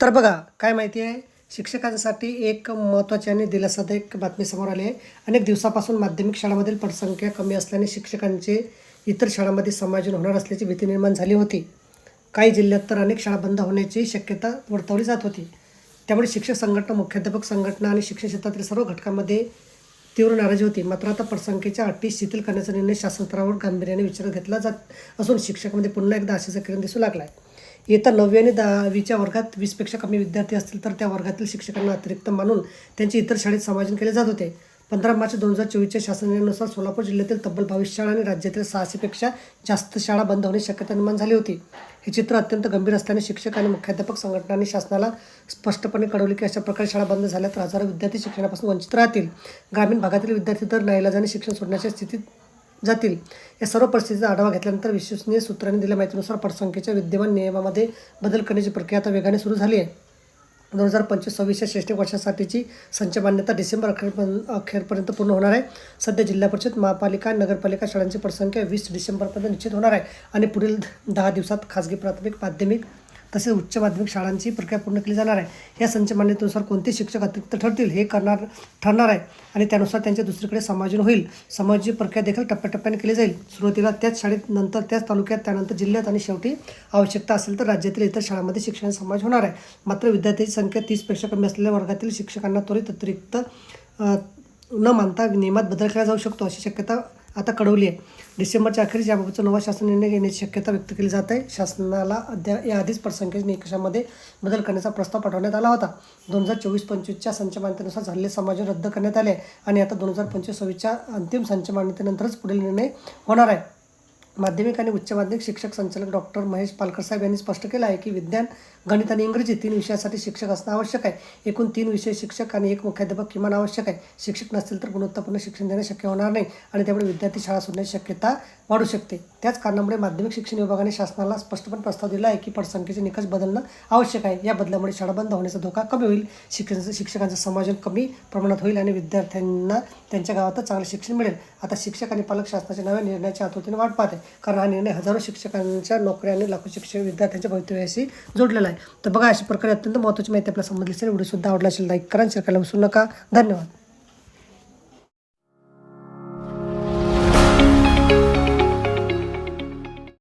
तर बघा काय माहिती आहे? शिक्षकांसाठी एक महत्त्वाची आणि दिलासादायक बातमी समोर आली आहे. अनेक दिवसापासून माध्यमिक शाळांमधील पटसंख्या कमी असल्याने शिक्षकांचे इतर शाळांमध्ये समायोजन होणार असल्याची भीती निर्माण झाली होती. काही जिल्ह्यात तर अनेक शाळा बंद होण्याची शक्यता वर्तवली जात होती. त्यामुळे शिक्षक संघटना मुख्याध्यापक संघटना आणि शिक्षण क्षेत्रातील सर्व घटकांमध्ये तीव्र नाराजी होती. मात्र आता पटसंख्येच्या अटी शिथिल करण्याचा निर्णय शासन स्तरावर गांभीर्याने विचारात घेतला जात असून शिक्षकांमध्ये पुन्हा एकदा आशेचा किरण दिसू लागला आहे इयत्ता नववी आणि दहावीच्या वर्गात वीसपेक्षा कमी विद्यार्थी असतील तर त्या वर्गातील शिक्षकांना अतिरिक्त मानून त्यांचे इतर शाळेत समायोजन केले जात होते. पंधरा मार्च दोन हजार चोवीसच्या शासनानुसार सोलापूर जिल्ह्यातील तब्बल बावीस शाळा आणि राज्यातील सहाशेपेक्षा जास्त शाळा बंद होण्याची शक्यता निर्माण झाली होती. हे चित्र अत्यंत गंभीर असल्याने शिक्षक आणि मुख्याध्यापक संघटनांनी शासनाला स्पष्टपणे कळवले की अशा प्रकारे शाळा बंद झाल्या तर हजारो विद्यार्थी शिक्षणापासून वंचित राहतील. ग्रामीण भागातील विद्यार्थी तर नाईलाजाने शिक्षण सोडण्याच्या स्थितीत जातील. या सर्व परिस्थितीचा आढावा घेतल्यानंतर विश्वसनीय सूत्रांनी दिल्या माहितीनुसार पटसंख्येच्या विद्यमान नियमामध्ये बदल करण्याची प्रक्रिया आता वेगाने सुरू झाली आहे. दोन हजार पंचवीस सव्वीसच्या शैक्षणिक वर्षासाठीची संच मान्यता डिसेंबर अखेरपर्यंत अखेरपर्यंत पूर्ण होणार आहे. सध्या जिल्हा परिषद महापालिका नगरपालिका शाळांची पटसंख्या वीस डिसेंबरपर्यंत निश्चित होणार आहे आणि पुढील दहा दिवसात खाजगी प्राथमिक माध्यमिक तसेच उच्च माध्यमिक शाळांची प्रक्रिया पूर्ण केली जाणार आहे. या संच मान्यतेनुसार कोणते शिक्षक अतिरिक्त ठरतील हे करणार ठरणार आहे आणि त्यानुसार त्यांचे दुसरीकडे समायोजन होईल. समायोजन प्रक्रिया देखील टप्प्याटप्प्याने केली जाईल. सुरुवातीला त्याच शाळेत नंतर त्याच तालुक्यात त्यानंतर जिल्ह्यात आणि शेवटी आवश्यकता असेल तर राज्यातील इतर शाळांमध्ये शिक्षण समावेश होणार आहे. मात्र विद्यार्थ्यांची संख्या तीसपेक्षा कमी असलेल्या वर्गातील शिक्षकांना त्वरित अतिरिक्त न मानता नियमात बदल केला जाऊ शकतो अशी शक्यता आता कळवली आहे. डिसेंबरच्या अखेरीस याबाबतचा नवा शासन निर्णय घेण्याची शक्यता व्यक्त केली जात आहे. शासनाला अद्या याआधीच पटसंख्येच्या निकषामध्ये बदल करण्याचा प्रस्ताव पाठवण्यात आला होता. दोन हजार चोवीस पंचवीसच्या संचमान्यतेनुसार झालेले समाज रद्द करण्यात आले आणि आता दोन हजार पंचवीस सव्वीसच्या अंतिम संचमान्यतेनंतरच पुढील निर्णय होणार आहे. माध्यमिक आणि उच्च माध्यमिक शिक्षक संचालक डॉक्टर महेश पालकर साहेब यांनी स्पष्ट केलं आहे की विज्ञान गणित आणि इंग्रजी तीन विषयासाठी शिक्षक असणं आवश्यक आहे. एकूण तीन विषय शिक्षक आणि एक मुख्याध्यापक किमान आवश्यक आहे. शिक्षक नसतील तर गुणवत्तापूर्ण शिक्षण देणे शक्य होणार नाही आणि त्यामुळे विद्यार्थी शाळा सोडण्याची शक्यता वाढू शकते. त्याच कारणामुळे माध्यमिक शिक्षण विभागाने शासनाला स्पष्टपणे प्रस्ताव दिला आहे की पटसंख्येचे निकष बदलणं आवश्यक आहे. या बदलामुळे शाळा बंद होण्याचा धोका कमी होईल. शिक्षण शिक्षकांचं समायोजन कमी प्रमाणात होईल आणि विद्यार्थ्यांना त्यांच्या गावातच चांगले शिक्षण मिळेल. आता शिक्षक आणि पालक शासनाच्या नव्या निर्णयाच्या आतुरतेने वाट पाहते कारण हा निर्णय हजारो शिक्षकांच्या नोकऱ्या आणि लाखो शिक्षक विद्यार्थ्यांच्या भवितव्याशी जोडलेला आहे. तर बघा अशा प्रकारे अत्यंत महत्त्वाची माहिती आपल्या संबंधित व्हिडिओ सुद्धा आवडला असेल लाईक करा शेअर करायला विसरू नका. धन्यवाद.